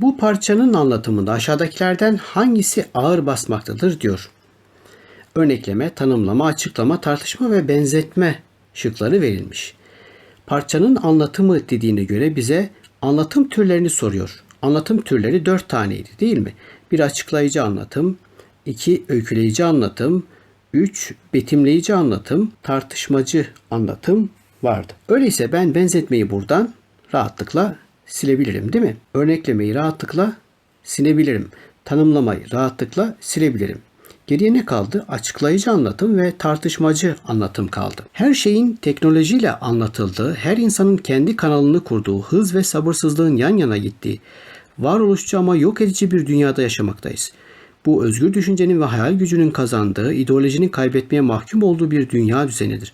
Bu parçanın anlatımında aşağıdakilerden hangisi ağır basmaktadır diyor. Örnekleme, tanımlama, açıklama, tartışma ve benzetme şıkları verilmiş. Parçanın anlatımı dediğine göre bize anlatım türlerini soruyor. Anlatım türleri dört taneydi değil mi? Bir açıklayıcı anlatım, iki öyküleyici anlatım, üç betimleyici anlatım, tartışmacı anlatım vardı. Öyleyse ben benzetmeyi buradan rahatlıkla silebilirim değil mi? Örneklemeyi rahatlıkla silebilirim. Tanımlamayı rahatlıkla silebilirim. Geriye ne kaldı? Açıklayıcı anlatım ve tartışmacı anlatım kaldı. Her şeyin teknolojiyle anlatıldığı, her insanın kendi kanalını kurduğu, hız ve sabırsızlığın yan yana gittiği, varoluşçu ama yok edici bir dünyada yaşamaktayız. Bu özgür düşüncenin ve hayal gücünün kazandığı, ideolojinin kaybetmeye mahkum olduğu bir dünya düzenidir.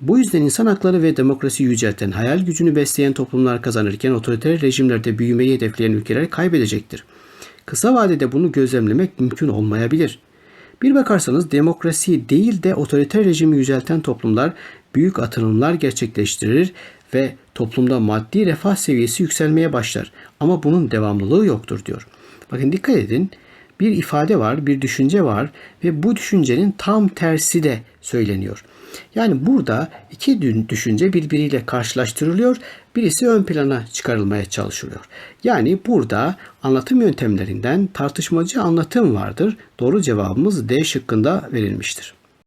Bu yüzden insan hakları ve demokrasi yücelten, hayal gücünü besleyen toplumlar kazanırken otoriter rejimlerde büyümeyi hedefleyen ülkeler kaybedecektir. Kısa vadede bunu gözlemlemek mümkün olmayabilir. Bir bakarsanız demokrasi değil de otoriter rejimi yücelten toplumlar büyük atılımlar gerçekleştirir ve toplumda maddi refah seviyesi yükselmeye başlar. Ama bunun devamlılığı yoktur diyor. Bakın dikkat edin bir ifade var, bir düşünce var ve bu düşüncenin tam tersi de söyleniyor. Yani burada iki düşünce birbiriyle karşılaştırılıyor, birisi ön plana çıkarılmaya çalışılıyor. Yani burada anlatım yöntemlerinden tartışmacı anlatım vardır. Doğru cevabımız D şıkkında verilmiştir.